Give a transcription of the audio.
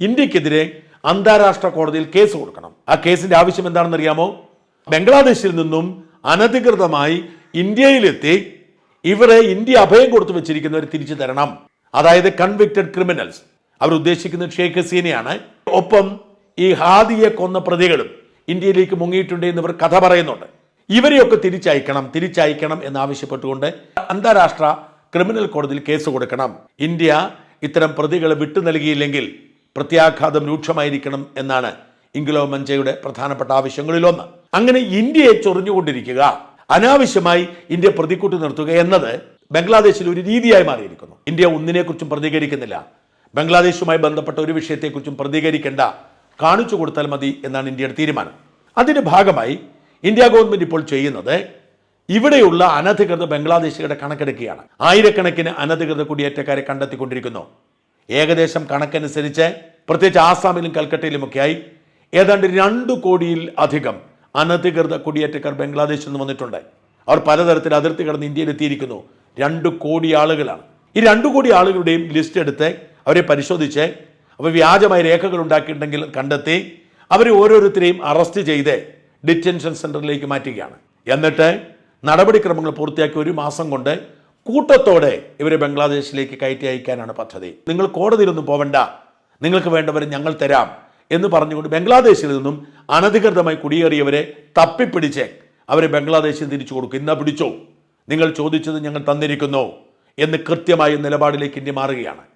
ഇന്ത്യക്കെതിരെ അന്താരാഷ്ട്ര കോടതിയിൽ കേസ് കൊടുക്കണം. ആ കേസിന്റെ ആവശ്യം എന്താണെന്ന് അറിയാമോ ബംഗ്ലാദേശിൽ നിന്നും അനധികൃതമായി ഇന്ത്യയിലെത്തി ഇവരെ ഇന്ത്യ അഭയം കൊടുത്തു വെച്ചിരിക്കുന്നവർ തിരിച്ചു തരണം. അതായത് കൺവിക്റ്റഡ് ക്രിമിനൽസ് അവർ ഉദ്ദേശിക്കുന്നത് ഷെയ്ഖ് ഹസീനയാണ്. ഒപ്പം ഈ ഹാദിയെ കൊന്ന പ്രതികളും ഇന്ത്യയിലേക്ക് മുങ്ങിയിട്ടുണ്ട് എന്നിവർ കഥ പറയുന്നുണ്ട്. ഇവരെയൊക്കെ തിരിച്ചയക്കണം തിരിച്ചയക്കണം എന്നാവശ്യപ്പെട്ടുകൊണ്ട് അന്താരാഷ്ട്ര ക്രിമിനൽ കോടതിയിൽ കേസ് കൊടുക്കണം. ഇന്ത്യ ഇത്തരം പ്രതികളെ വിട്ടു നൽകിയില്ലെങ്കിൽ പ്രത്യാഘാതം രൂക്ഷമായിരിക്കണം എന്നാണ് ഇംഗ്ലോ മഞ്ചയുടെ പ്രധാനപ്പെട്ട ആവശ്യങ്ങളിലൊന്ന്. അങ്ങനെ ഇന്ത്യയെ ചൊറിഞ്ഞുകൊണ്ടിരിക്കുക അനാവശ്യമായി ഇന്ത്യ പ്രതിക്കൂട്ടി നിർത്തുക എന്നത് ബംഗ്ലാദേശിൽ ഒരു രീതിയായി മാറിയിരിക്കുന്നു. ഇന്ത്യ ഒന്നിനെക്കുറിച്ചും പ്രതികരിക്കുന്നില്ല. ബംഗ്ലാദേശുമായി ബന്ധപ്പെട്ട ഒരു വിഷയത്തെക്കുറിച്ചും പ്രതികരിക്കേണ്ട കാണിച്ചു കൊടുത്താൽ മതി എന്നാണ് ഇന്ത്യയുടെ തീരുമാനം. അതിന്റെ ഭാഗമായി ഇന്ത്യ ഗവൺമെന്റ് ഇപ്പോൾ ചെയ്യുന്നത് ഇവിടെയുള്ള അനധികൃത ബംഗ്ലാദേശികളുടെ കണക്കെടുക്കുകയാണ്. ആയിരക്കണക്കിന് അനധികൃത കുടിയേറ്റക്കാരെ കണ്ടെത്തിക്കൊണ്ടിരിക്കുന്നു. ഏകദേശം കണക്കനുസരിച്ച് പ്രത്യേകിച്ച് ആസാമിലും കൽക്കട്ടയിലുമൊക്കെയായി ഏതാണ്ട് രണ്ട് കോടിയിൽ അധികം അനധികൃത കുടിയേറ്റക്കാർ ബംഗ്ലാദേശിൽ നിന്ന് വന്നിട്ടുണ്ട്. അവർ പലതരത്തിൽ അതിർത്തി കടന്ന് ഇന്ത്യയിൽ എത്തിയിരിക്കുന്നു. രണ്ട് കോടി ആളുകളാണ്. ഈ രണ്ട് കോടി ആളുകളുടെയും ലിസ്റ്റ് എടുത്ത് അവരെ പരിശോധിച്ച് അവർ വ്യാജമായ രേഖകൾ ഉണ്ടാക്കിയിട്ടുണ്ടെങ്കിൽ കണ്ടെത്തി അവരെ ഓരോരുത്തരെയും അറസ്റ്റ് ചെയ്ത് ഡിറ്റൻഷൻ സെന്ററിലേക്ക് മാറ്റുകയാണ്. എന്നിട്ട് നടപടിക്രമങ്ങൾ പൂർത്തിയാക്കി ഒരു മാസം കൊണ്ട് കൂട്ടത്തോടെ ഇവരെ ബംഗ്ലാദേശിലേക്ക് കയറ്റി അയക്കാനാണ് പദ്ധതി. നിങ്ങൾ കോടതിയിലൊന്നും പോവണ്ട. നിങ്ങൾക്ക് വേണ്ടവരെ ഞങ്ങൾ തരാം എന്ന് പറഞ്ഞുകൊണ്ട് ബംഗ്ലാദേശിൽ നിന്നും അനധികൃതമായി കുടിയേറിയവരെ തപ്പിപ്പിടിച്ച് അവരെ ബംഗ്ലാദേശിൽ തിരിച്ചു കൊടുക്കും. ഇന്ന പിടിച്ചോ? നിങ്ങൾ ചോദിച്ചത് ഞങ്ങൾ തന്നിരിക്കുന്നു എന്ന് കൃത്യമായ നിലപാടിലേക്ക് ഇന്ത്യ മാറുകയാണ്.